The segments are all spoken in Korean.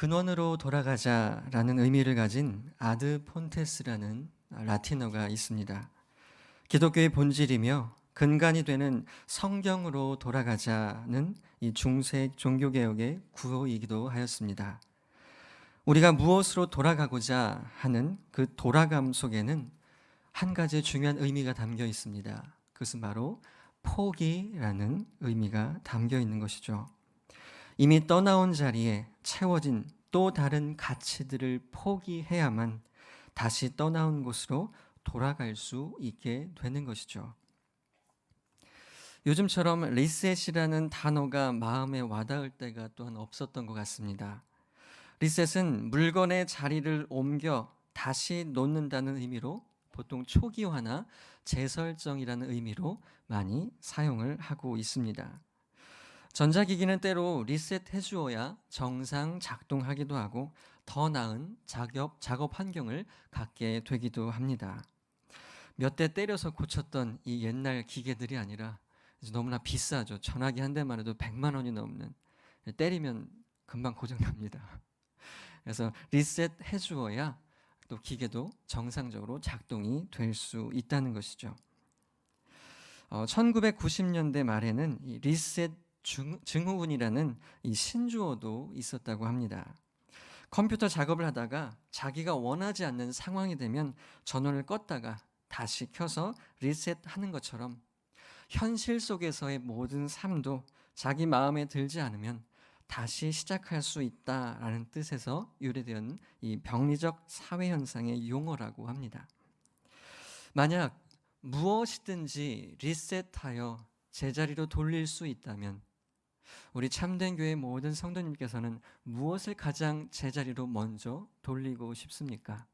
근원으로 돌아가자라는 의미를 가진 아드 폰테스라는 라틴어가 있습니다. 기독교의 본질이며 근간이 되는 성경으로 돌아가자는 이 중세 종교 개혁의 구호이기도 하였습니다. 우리가 무엇으로 돌아가고자 하는 그 돌아감 속에는 한 가지 중요한 의미가 담겨 있습니다. 그것은 바로 포기라는 의미가 담겨 있는 것이죠. 이미 떠나온 자리에 채워진 또 다른 가치들을 포기해야만 다시 떠나온 곳으로 돌아갈 수 있게 되는 것이죠. 요즘처럼 리셋이라는 단어가 마음에 와닿을 때가 또한 없었던 것 같습니다. 리셋은 물건의 자리를 옮겨 다시 놓는다는 의미로 보통 초기화나 재설정이라는 의미로 많이 사용을 하고 있습니다. 전자기기는 때로 리셋해 주어야 정상 작동하기도 하고 더 나은 작업, 작업 환경을 갖게 되기도 합니다. 몇 대 때려서 고쳤던 이 옛날 기계들이 아니라 너무나 비싸죠. 전화기 한 대만 해도 100만 원이 넘는 때리면 금방 고장납니다. 그래서 리셋 해 주어야 또 기계도 정상적으로 작동이 될 수 있다는 것이죠. 어, 1990년대 말에는 이 리셋 증, 증후군이라는 이 신주어도 있었다고 합니다. 컴퓨터 작업을 하다가 자기가 원하지 않는 상황이 되면 전원을 껐다가 다시 켜서 리셋하는 것처럼 현실 속에서의 모든 삶도 자기 마음에 들지 않으면 다시 시작할 수 있다라는 뜻에서 유래된 이 병리적 사회 현상의 용어라고 합니다. 만약 무엇이든지 리셋하여 제자리로 돌릴 수 있다면 우리 참된 교회 모든 성도님께서는 무엇을 가장 제자리로 먼저 돌리고 싶습니까?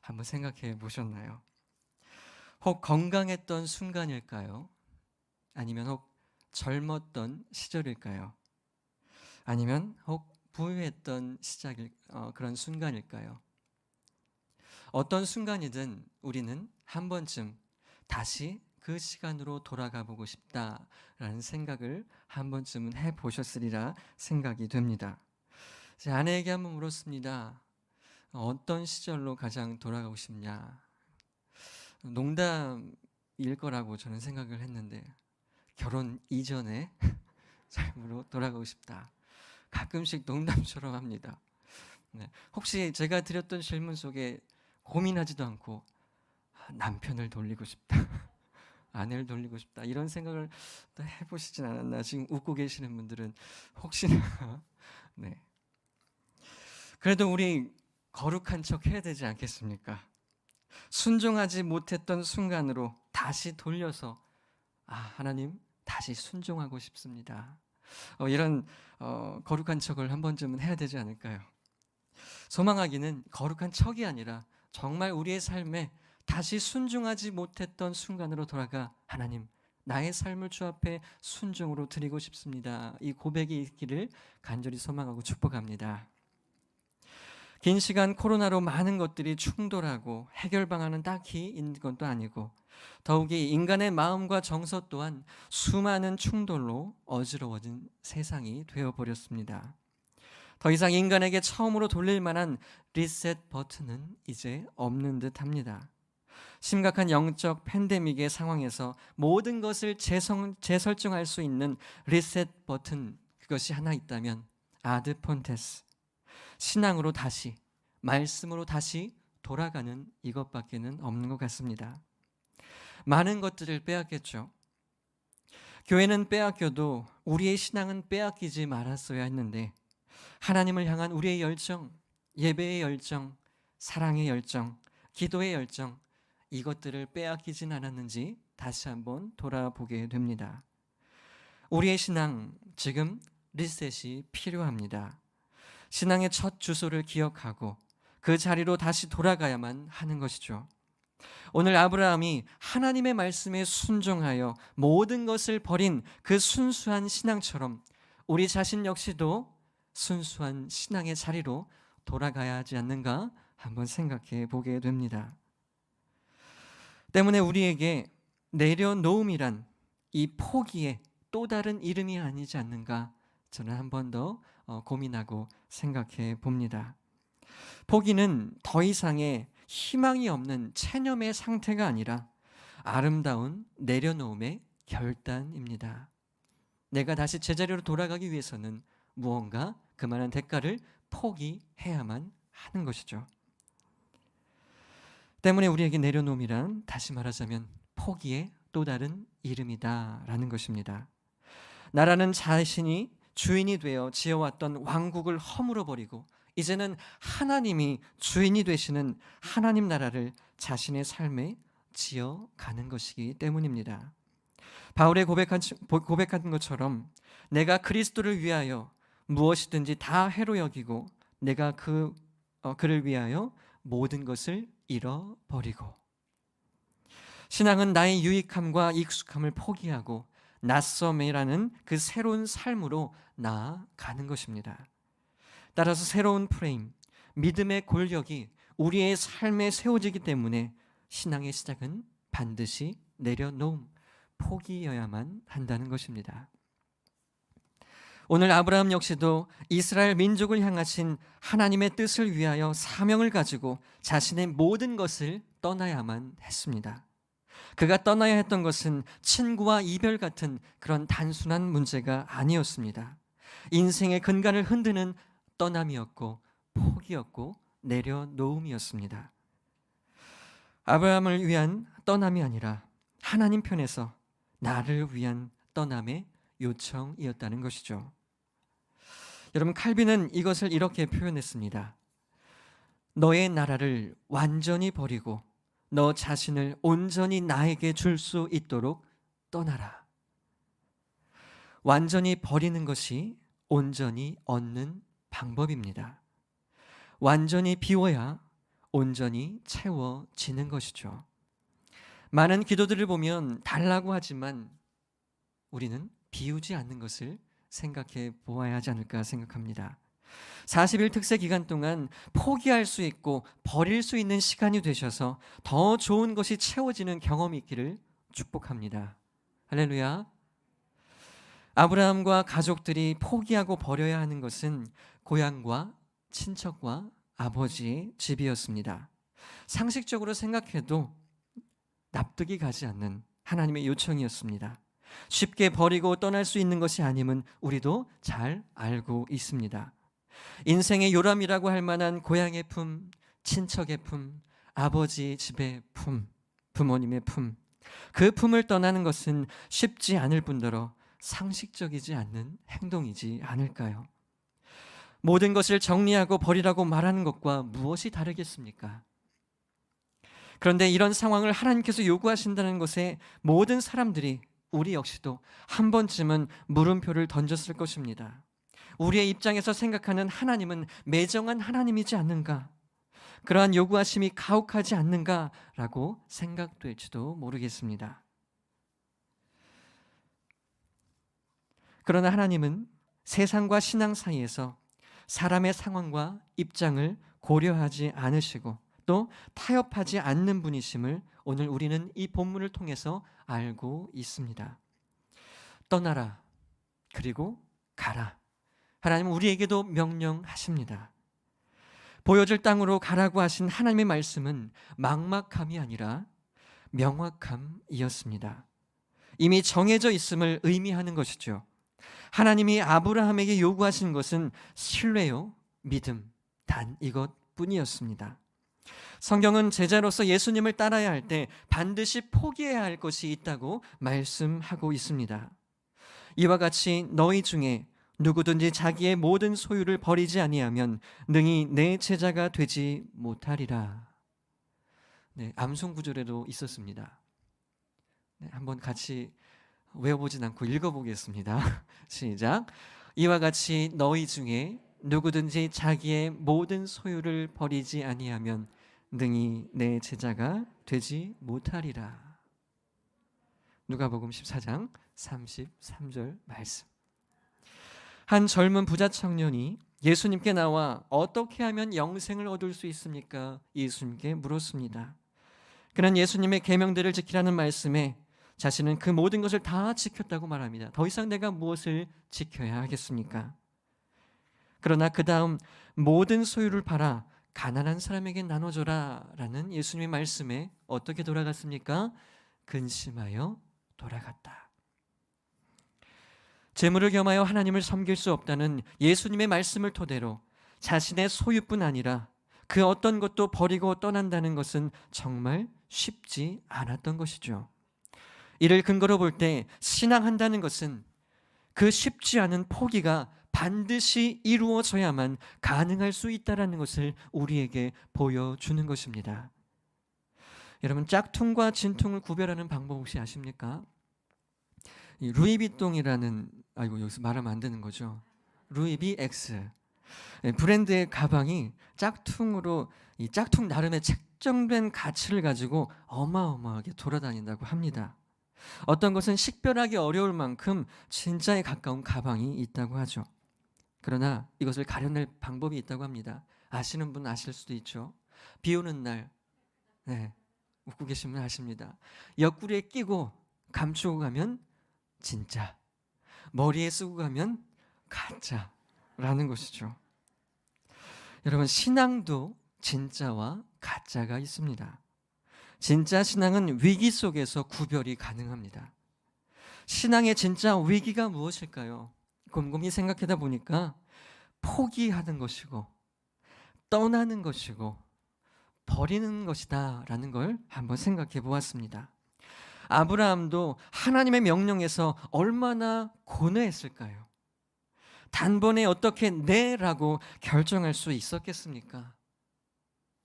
한번 생각해 보셨나요? 혹 건강했던 순간일까요? 아니면 혹 젊었던 시절일까요? 아니면 혹 부유했던 시작일 어, 그런 순간일까요? 어떤 순간이든 우리는 한 번쯤 다시 그 시간으로 돌아가 보고 싶다라는 생각을 한 번쯤은 해 보셨으리라 생각이 됩니다. 제 아내에게 한번 물었습니다. 어떤 시절로 가장 돌아가고 싶냐? 농담일 거라고 저는 생각을 했는데 결혼 이전에 삶으로 돌아가고 싶다. 가끔씩 농담처럼 합니다. 네. 혹시 제가 드렸던 질문 속에 고민하지도 않고 아, 남편을 돌리고 싶다. 아내를 돌리고 싶다. 이런 생각을 또 해보시진 않았나. 지금 웃고 계시는 분들은 혹시나. 네. 그래도 우리 거룩한 척 해야 되지 않겠습니까? 순종하지 못했던 순간으로 다시 돌려서 아, 하나님 다시 순종하고 싶습니다. 어, 이런 어, 거룩한 척을 한 번쯤은 해야 되지 않을까요? 소망하기는 거룩한 척이 아니라 정말 우리의 삶에 다시 순종하지 못했던 순간으로 돌아가 하나님 나의 삶을 주 앞에 순종으로 드리고 싶습니다. 이 고백이 있기를 간절히 소망하고 축복합니다. 긴 시간 코로나로 많은 것들이 충돌하고 해결 방안은 딱히 있는 것도 아니고 더욱이 인간의 마음과 정서 또한 수많은 충돌로 어지러워진 세상이 되어버렸습니다. 더 이상 인간에게 처음으로 돌릴 만한 리셋 버튼은 이제 없는 듯 합니다. 심각한 영적 팬데믹의 상황에서 모든 것을 재성, 재설정할 수 있는 리셋 버튼 그것이 하나 있다면 아드 폰테스 신앙으로 다시 말씀으로 다시 돌아가는 이것밖에는 없는 것 같습니다. 많은 것들을 빼앗겼죠. 교회는 빼앗겨도 우리의 신앙은 빼앗기지 말았어야 했는데 하나님을 향한 우리의 열정, 예배의 열정, 사랑의 열정, 기도의 열정 이것들을 빼앗기진 않았는지 다시 한번 돌아보게 됩니다. 우리의 신앙 지금 리셋이 필요합니다. 신앙의 첫 주소를 기억하고 그 자리로 다시 돌아가야만 하는 것이죠. 오늘 아브라함이 하나님의 말씀에 순종하여 모든 것을 버린 그 순수한 신앙처럼 우리 자신 역시도 순수한 신앙의 자리로 돌아가야 하지 않는가 한번 생각해 보게 됩니다. 때문에 우리에게 내려놓음이란 이 포기의 또 다른 이름이 아니지 않는가 저는 한 번더 어, 고민하고 생각해 봅니다. 포기는 더 이상의 희망이 없는 체념의 상태가 아니라 아름다운 내려놓음의 결단입니다. 내가 다시 제자리로 돌아가기 위해서는 무언가 그만한 대가를 포기해야만 하는 것이죠. 때문에 우리에게 내려놓음이란 다시 말하자면 포기의 또 다른 이름이다라는 것입니다. 나라는 자신이 주인이 되어 지어왔던 왕국을 허물어 버리고 이제는 하나님이 주인이 되시는 하나님 나라를 자신의 삶에 지어 가는 것이기 때문입니다. 바울의 고백한, 고백한 것처럼 내가 그리스도를 위하여 무엇이든지 다 해로 여기고 내가 그 어, 그를 위하여 모든 것을 잃어버리고 신앙은 나의 유익함과 익숙함을 포기하고 낯섦이라는 그 새로운 삶으로 나아가는 것입니다. 따라서 새로운 프레임, 믿음의 골격이 우리의 삶에 세워지기 때문에 신앙의 시작은 반드시 내려놓음, 포기여야만 한다는 것입니다. 오늘 아브라함 역시도 이스라엘 민족을 향하신 하나님의 뜻을 위하여 사명을 가지고 자신의 모든 것을 떠나야만 했습니다. 그가 떠나야 했던 것은 친구와 이별 같은 그런 단순한 문제가 아니었습니다. 인생의 근간을 흔드는 떠남이었고 포기였고 내려놓음이었습니다. 아브라함을 위한 떠남이 아니라 하나님 편에서 나를 위한 떠남의 요청이었다는 것이죠. 여러분 칼빈은 이것을 이렇게 표현했습니다. 너의 나라를 완전히 버리고 너 자신을 온전히 나에게 줄 수 있도록 떠나라. 완전히 버리는 것이 온전히 얻는 방법입니다. 완전히 비워야 온전히 채워지는 것이죠. 많은 기도들을 보면 달라고 하지만 우리는 비우지 않는 것을 생각해 보아야 하지 않을까 생각합니다. 40일 특세 기간 동안 포기할 수 있고 버릴 수 있는 시간이 되셔서 더 좋은 것이 채워지는 경험이 있기를 축복합니다. 할렐루야. 아브라함과 가족들이 포기하고 버려야 하는 것은 고향과 친척과 아버지의 집이었습니다. 상식적으로 생각해도 납득이 가지 않는 하나님의 요청이었습니다. 쉽게 버리고 떠날 수 있는 것이 아님은 우리도 잘 알고 있습니다. 인생의 요람이라고 할 만한 고향의 품, 친척의 품, 아버지 집의 품, 부모님의 품. 그 품을 떠나는 것은 쉽지 않을 뿐더러 상식적이지 않는 행동이지 않을까요? 모든 것을 정리하고 버리라고 말하는 것과 무엇이 다르겠습니까? 그런데 이런 상황을 하나님께서 요구하신다는 것에 모든 사람들이 우리 역시도 한 번쯤은 물음표를 던졌을 것입니다. 우리의 입장에서 생각하는 하나님은 매정한 하나님이지 않는가? 그러한 요구하심이 가혹하지 않는가라고 생각될지도 모르겠습니다. 그러나 하나님은 세상과 신앙 사이에서 사람의 상황과 입장을 고려하지 않으시고 또 타협하지 않는 분이심을 오늘 우리는 이 본문을 통해서 알고 있습니다. 떠나라. 그리고 가라. 하나님은 우리에게도 명령하십니다. 보여줄 땅으로 가라고 하신 하나님의 말씀은 막막함이 아니라 명확함이었습니다. 이미 정해져 있음을 의미하는 것이죠. 하나님이 아브라함에게 요구하신 것은 신뢰요, 믿음, 단 이것뿐이었습니다. 성경은 제자로서 예수님을 따라야 할 때 반드시 포기해야 할 것이 있다고 말씀하고 있습니다. 이와 같이 너희 중에 누구든지 자기의 모든 소유를 버리지 아니하면 능히 내 제자가 되지 못하리라. 네, 암송 구절에도 있었습니다. 네, 한번 같이 외워보진 않고 읽어보겠습니다. 시작. 이와 같이 너희 중에 누구든지 자기의 모든 소유를 버리지 아니하면 능히 내 제자가 되지 못하리라. 누가복음 14장 33절 말씀. 한 젊은 부자 청년이 예수님께 나와 어떻게 하면 영생을 얻을 수 있습니까? 예수님께 물었습니다. 그는 예수님의 계명들을 지키라는 말씀에 자신은 그 모든 것을 다 지켰다고 말합니다. 더 이상 내가 무엇을 지켜야 하겠습니까? 그러나 그 다음 모든 소유를 팔아 가난한 사람에게 나눠줘라라는 예수님의 말씀에 어떻게 돌아갔습니까? 근심하여 돌아갔다. 재물을 겸하여 하나님을 섬길 수 없다는 예수님의 말씀을 토대로 자신의 소유뿐 아니라 그 어떤 것도 버리고 떠난다는 것은 정말 쉽지 않았던 것이죠. 이를 근거로 볼 때 신앙한다는 것은 그 쉽지 않은 포기가 반드시 이루어져야만 가능할 수 있다라는 것을 우리에게 보여주는 것입니다. 여러분 짝퉁과 진퉁을 구별하는 방법 혹시 아십니까? 이 루이비통이라는 아이고 여기서 말하면 안 되는 거죠. 루이비 X 예, 브랜드의 가방이 짝퉁으로 이 짝퉁 나름의 책정된 가치를 가지고 어마어마하게 돌아다닌다고 합니다. 어떤 것은 식별하기 어려울 만큼 진짜에 가까운 가방이 있다고 하죠. 그러나 이것을 가려낼 방법이 있다고 합니다. 아시는 분 아실 수도 있죠. 비 오는 날, 네, 웃고 분 아십니다. 옆구리에 끼고 감추고 가면 진짜, 머리에 쓰고 가면 가짜라는 것이죠. 여러분, 신앙도 진짜와 가짜가 있습니다. 진짜 신앙은 위기 속에서 구별이 가능합니다. 신앙의 진짜 위기가 무엇일까요? 곰곰이 생각하다 보니까 포기하는 것이고 떠나는 것이고 버리는 것이다라는 걸 한번 생각해 보았습니다. 아브라함도 하나님의 명령에서 얼마나 고뇌했을까요? 단번에 어떻게 네라고 결정할 수 있었겠습니까?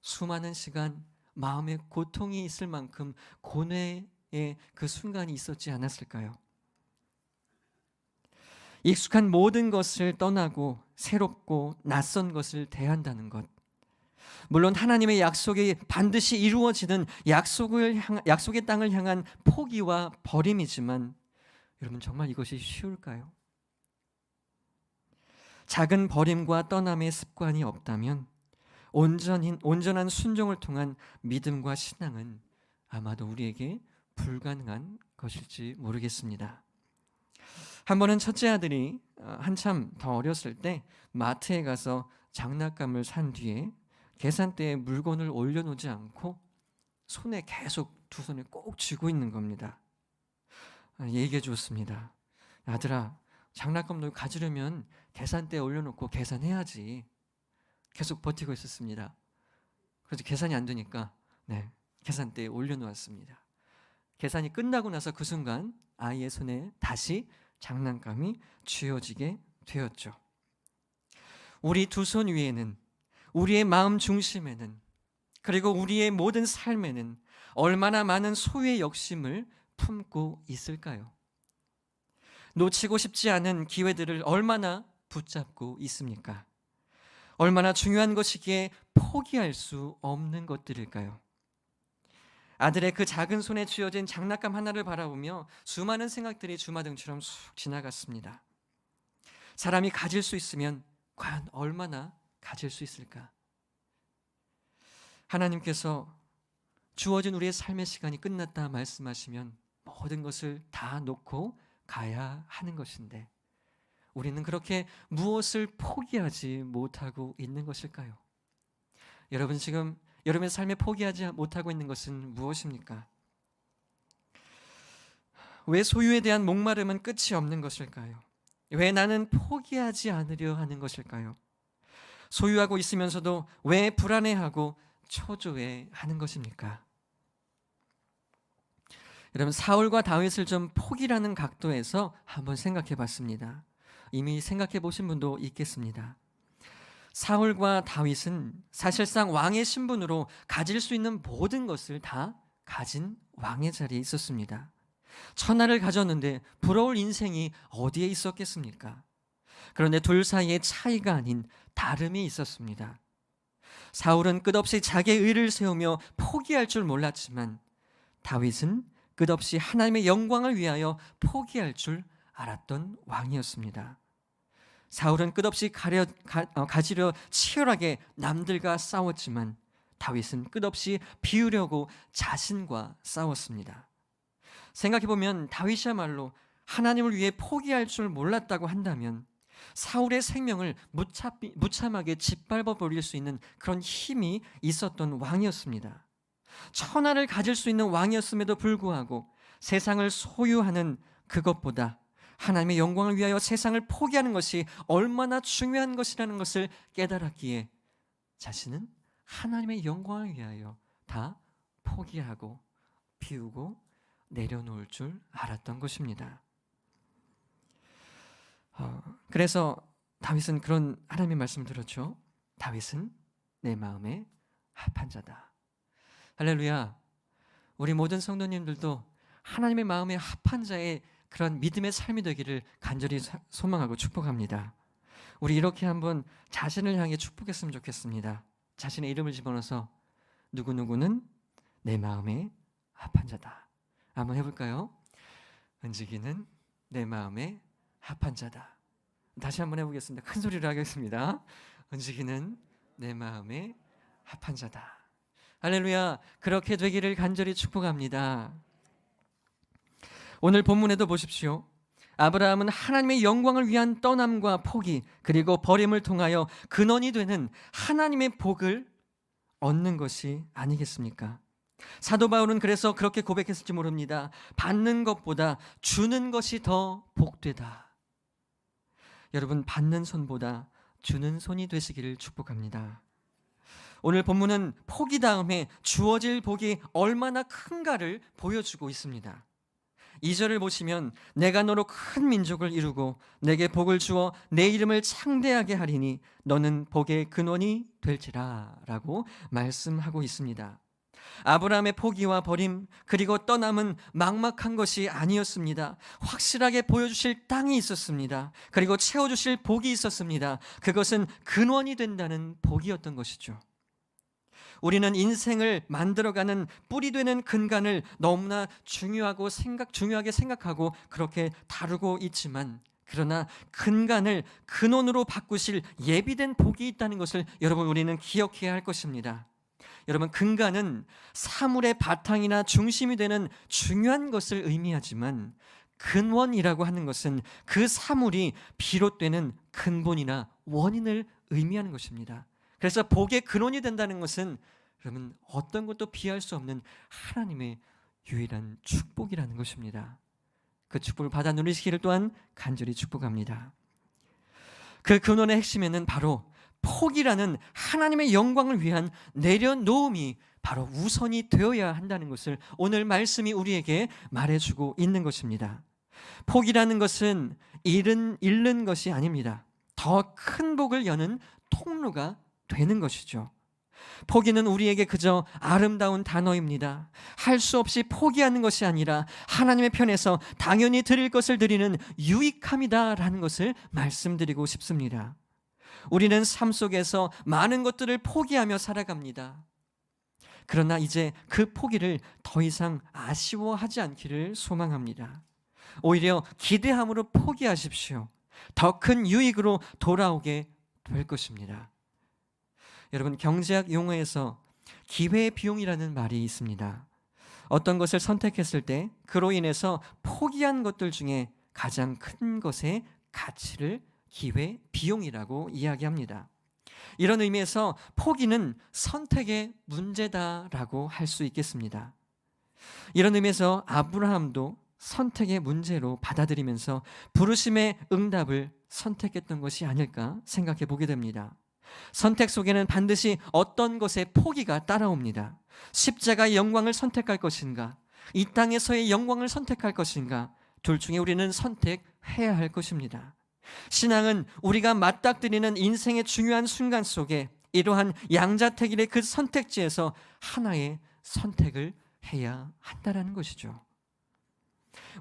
수많은 시간 마음에 고통이 있을 만큼 고뇌의 그 순간이 있었지 않았을까요? 익숙한 모든 것을 떠나고 새롭고 낯선 것을 대한다는 것. 물론 하나님의 약속이 반드시 이루어지는 약속을 향, 약속의 땅을 향한 포기와 버림이지만 여러분 정말 이것이 쉬울까요? 작은 버림과 떠남의 습관이 없다면 온전hin, 온전한 순종을 통한 믿음과 신앙은 아마도 우리에게 불가능한 것일지 모르겠습니다. 한 번은 첫째 아들이 어, 한참 더 어렸을 때 마트에 가서 장난감을 산 뒤에 계산대에 물건을 올려놓지 않고 손에 계속 두 손에 꼭 쥐고 있는 겁니다. 아, 얘기해 주었습니다. 아들아, 장난감을 가지려면 계산대에 올려놓고 계산해야지. 계속 버티고 있었습니다. 그래서 계산이 안 되니까 네, 계산대에 올려놓았습니다. 계산이 끝나고 나서 그 순간 아이의 손에 다시 장난감이 쥐어지게 되었죠. 우리 두 손 위에는 우리의 마음 중심에는 그리고 우리의 모든 삶에는 얼마나 많은 소유의 욕심을 품고 있을까요? 놓치고 싶지 않은 기회들을 얼마나 붙잡고 있습니까? 얼마나 중요한 것이기에 포기할 수 없는 것들일까요? 아들의 그 작은 손에 쥐어진 장난감 하나를 바라보며 수많은 생각들이 주마등처럼 쑥 지나갔습니다. 사람이 가질 수 있으면 과연 얼마나 가질 수 있을까? 하나님께서 주어진 우리의 삶의 시간이 끝났다 말씀하시면 모든 것을 다 놓고 가야 하는 것인데 우리는 그렇게 무엇을 포기하지 못하고 있는 것일까요? 여러분 지금 여러분의 삶에 포기하지 못하고 있는 것은 무엇입니까? 왜 소유에 대한 목마름은 끝이 없는 것일까요? 왜 나는 포기하지 않으려 하는 것일까요? 소유하고 있으면서도 왜 불안해하고 초조해 하는 것입니까? 여러분 사울과 다윗을 좀 포기라는 각도에서 한번 생각해 봤습니다. 이미 생각해 보신 분도 있겠습니다. 사울과 다윗은 사실상 왕의 신분으로 가질 수 있는 모든 것을 다 가진 왕의 자리에 있었습니다. 천하를 가졌는데 부러울 인생이 어디에 있었겠습니까? 그런데 둘 사이에 차이가 아닌 다름이 있었습니다. 사울은 끝없이 자기의 의를 세우며 포기할 줄 몰랐지만 다윗은 끝없이 하나님의 영광을 위하여 포기할 줄 알았던 왕이었습니다. 사울은 끝없이 가려, 가, 어, 가지려 치열하게 남들과 싸웠지만 다윗은 끝없이 비우려고 자신과 싸웠습니다. 생각해 보면 다윗이야말로 하나님을 위해 포기할 줄 몰랐다고 한다면 사울의 생명을 무참, 무참하게 짓밟아 버릴 수 있는 그런 힘이 있었던 왕이었습니다. 천하를 가질 수 있는 왕이었음에도 불구하고 세상을 소유하는 그것보다 하나님의 영광을 위하여 세상을 포기하는 것이 얼마나 중요한 것이라는 것을 깨달았기에 자신은 하나님의 영광을 위하여 다 포기하고 비우고 내려놓을 줄 알았던 것입니다. 어, 그래서 다윗은 그런 하나님의 말씀을 들었죠. 다윗은 내 마음에 합한 자다. 할렐루야. 우리 모든 성도님들도 하나님의 마음에 합한 자의 그런 믿음의 삶이 되기를 간절히 사- 소망하고 축복합니다. 우리 이렇게 한번 자신을 향해 축복했으면 좋겠습니다. 자신의 이름을 집어넣어서 누구누구는 내 마음에 합한 자다. 한번 해볼까요? 은지기는 내 마음에 합한 자다. 다시 한번 해보겠습니다. 큰 소리로 하겠습니다. 은지기는 내 마음에 합한 자다. 할렐루야. 그렇게 되기를 간절히 축복합니다. 오늘 본문에도 보십시오. 아브라함은 하나님의 영광을 위한 떠남과 포기 그리고 버림을 통하여 근원이 되는 하나님의 복을 얻는 것이 아니겠습니까? 사도 바울은 그래서 그렇게 고백했을지 모릅니다. 받는 것보다 주는 것이 더 복되다. 여러분 받는 손보다 주는 손이 되시기를 축복합니다. 오늘 본문은 포기 다음에 주어질 복이 얼마나 큰가를 보여주고 있습니다. 2절을 보시면 내가 너로 큰 민족을 이루고 내게 복을 주어 내 이름을 창대하게 하리니 너는 복의 근원이 될지라라고 말씀하고 있습니다. 아브라함의 포기와 버림 그리고 떠남은 막막한 것이 아니었습니다. 확실하게 보여주실 땅이 있었습니다. 그리고 채워주실 복이 있었습니다. 그것은 근원이 된다는 복이었던 것이죠. 우리는 인생을 만들어가는 뿌리 되는 근간을 너무나 중요하고 생각 중요하게 생각하고 그렇게 다루고 있지만 그러나 근간을 근원으로 바꾸실 예비된 복이 있다는 것을 여러분 우리는 기억해야 할 것입니다. 여러분 근간은 사물의 바탕이나 중심이 되는 중요한 것을 의미하지만 근원이라고 하는 것은 그 사물이 비롯되는 근본이나 원인을 의미하는 것입니다. 그래서 복의 근원이 된다는 것은 여러분 어떤 것도 비할 수 없는 하나님의 유일한 축복이라는 것입니다. 그 축복을 받아 누리시기를 또한 간절히 축복합니다. 그 근원의 핵심에는 바로 폭이라는 하나님의 영광을 위한 내려놓음이 바로 우선이 되어야 한다는 것을 오늘 말씀이 우리에게 말해주고 있는 것입니다. 폭이라는 것은 잃은 잃는 것이 아닙니다. 더 큰 복을 여는 통로가 되는 것이죠. 포기는 우리에게 그저 아름다운 단어입니다. 할 수 없이 포기하는 것이 아니라 하나님의 편에서 당연히 드릴 것을 드리는 유익함이다라는 것을 말씀드리고 싶습니다. 우리는 삶 속에서 많은 것들을 포기하며 살아갑니다. 그러나 이제 그 포기를 더 이상 아쉬워하지 않기를 소망합니다. 오히려 기대함으로 포기하십시오. 더 큰 유익으로 돌아오게 될 것입니다. 여러분 경제학 용어에서 기회 비용이라는 말이 있습니다. 어떤 것을 선택했을 때 그로 인해서 포기한 것들 중에 가장 큰 것의 가치를 기회 비용이라고 이야기합니다. 이런 의미에서 포기는 선택의 문제다라고 할 수 있겠습니다. 이런 의미에서 아브라함도 선택의 문제로 받아들이면서 부르심의 응답을 선택했던 것이 아닐까 생각해 보게 됩니다. 선택 속에는 반드시 어떤 것의 포기가 따라옵니다. 십자가의 영광을 선택할 것인가? 이 땅에서의 영광을 선택할 것인가? 둘 중에 우리는 선택해야 할 것입니다. 신앙은 우리가 맞닥뜨리는 인생의 중요한 순간 속에 이러한 양자택일의 그 선택지에서 하나의 선택을 해야 한다라는 것이죠.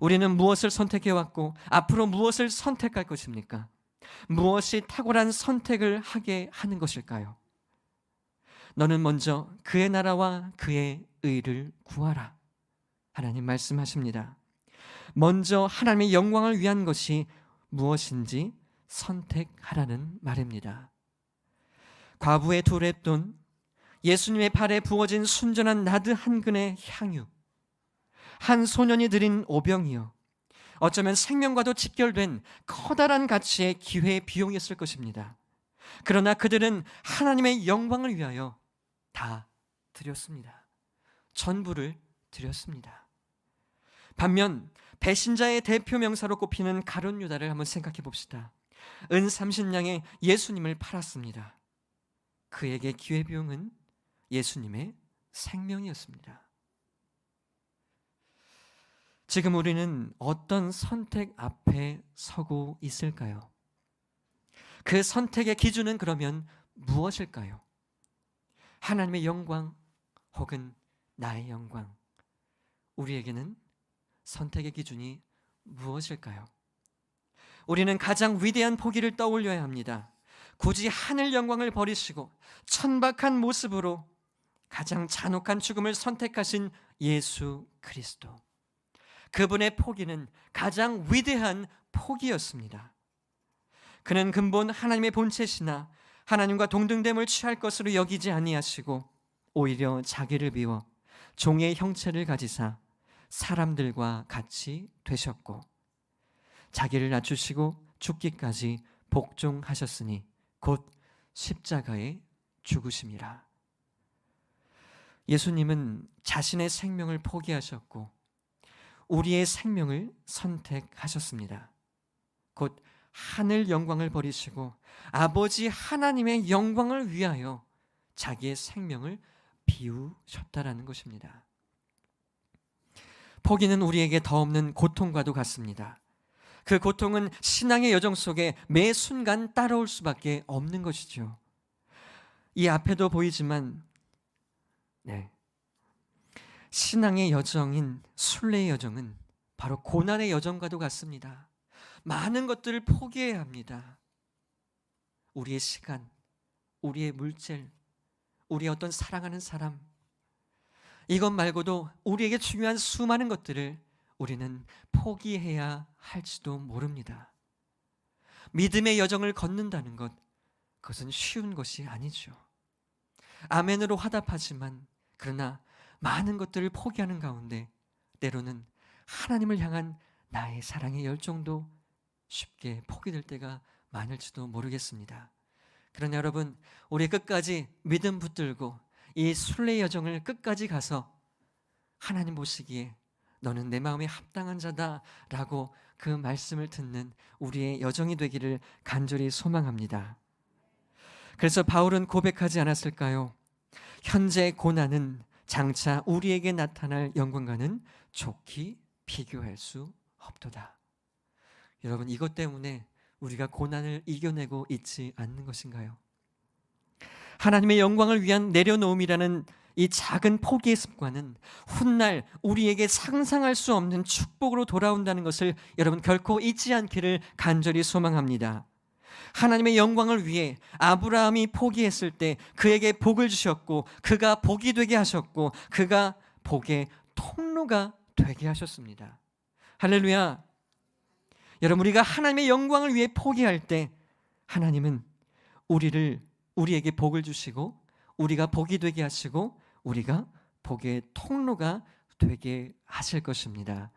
우리는 무엇을 선택해 왔고 앞으로 무엇을 선택할 것입니까? 무엇이 탁월한 선택을 하게 하는 것일까요? 너는 먼저 그의 나라와 그의 의를 구하라. 하나님 말씀하십니다. 먼저 하나님의 영광을 위한 것이 무엇인지 선택하라는 말입니다. 과부의 두 랩돈, 예수님의 발에 부어진 순전한 나드 한 근의 향유, 한 소년이 드린 오병이여, 어쩌면 생명과도 직결된 커다란 가치의 기회 비용이었을 것입니다. 그러나 그들은 하나님의 영광을 위하여 다 드렸습니다. 전부를 드렸습니다. 반면 배신자의 대표 명사로 꼽히는 가론 유다를 한번 생각해 봅시다. 은 30냥에 예수님을 팔았습니다. 그에게 기회 비용은 예수님의 생명이었습니다. 지금 우리는 어떤 선택 앞에 서고 있을까요? 그 선택의 기준은 그러면 무엇일까요? 하나님의 영광 혹은 나의 영광. 우리에게는 선택의 기준이 무엇일까요? 우리는 가장 위대한 포기를 떠올려야 합니다. 굳이 하늘 영광을 버리시고 천박한 모습으로 가장 잔혹한 죽음을 선택하신 예수 그리스도. 그분의 포기는 가장 위대한 포기였습니다. 그는 근본 하나님의 본체시나 하나님과 동등됨을 취할 것으로 여기지 아니하시고 오히려 자기를 비워 종의 형체를 가지사 사람들과 같이 되셨고 자기를 낮추시고 죽기까지 복종하셨으니 곧 십자가에 죽으심이라. 예수님은 자신의 생명을 포기하셨고 우리의 생명을 선택하셨습니다. 곧 하늘 영광을 버리시고 아버지 하나님의 영광을 위하여 자기의 생명을 비우셨다라는 것입니다. 포기는 우리에게 더 없는 고통과도 같습니다. 그 고통은 신앙의 여정 속에 매 순간 따라올 수밖에 없는 것이죠. 이 앞에도 보이지만, 네. 신앙의 여정인 순례의 여정은 바로 고난의 여정과도 같습니다. 많은 것들을 포기해야 합니다. 우리의 시간, 우리의 물질, 우리의 어떤 사랑하는 사람, 이것 말고도 우리에게 중요한 수많은 것들을 우리는 포기해야 할지도 모릅니다. 믿음의 여정을 걷는다는 것, 그것은 쉬운 것이 아니죠. 아멘으로 화답하지만, 그러나 많은 것들을 포기하는 가운데 때로는 하나님을 향한 나의 사랑의 열정도 쉽게 포기될 때가 많을지도 모르겠습니다. 그러나 여러분, 우리 끝까지 믿음 붙들고 이 순례 여정을 끝까지 가서 하나님 보시기에 너는 내 마음에 합당한 자다라고 그 말씀을 듣는 우리의 여정이 되기를 간절히 소망합니다. 그래서 바울은 고백하지 않았을까요? 현재 고난은 장차 우리에게 나타날 영광과는 좋게 비교할 수 없도다. 여러분 이것 때문에 우리가 고난을 이겨내고 있지 않는 것인가요? 하나님의 영광을 위한 내려놓음이라는 이 작은 포기의 습관은 훗날 우리에게 상상할 수 없는 축복으로 돌아온다는 것을 여러분 결코 잊지 않기를 간절히 소망합니다. 하나님의 영광을 위해 아브라함이 포기했을 때 그에게 복을 주셨고 그가 복이 되게 하셨고 그가 복의 통로가 되게 하셨습니다. 할렐루야. 여러분 우리가 하나님의 영광을 위해 포기할 때 하나님은 우리를 우리에게 복을 주시고 우리가 복이 되게 하시고 우리가 복의 통로가 되게 하실 것입니다.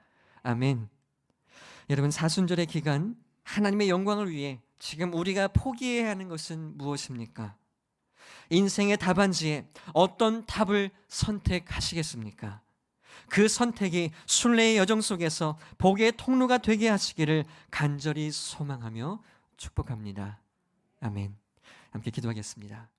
아멘. 여러분 사순절의 기간 하나님의 영광을 위해 지금 우리가 포기해야 하는 것은 무엇입니까? 인생의 답안지에 어떤 답을 선택하시겠습니까? 그 선택이 순례의 여정 속에서 복의 통로가 되게 하시기를 간절히 소망하며 축복합니다. 아멘. 함께 기도하겠습니다.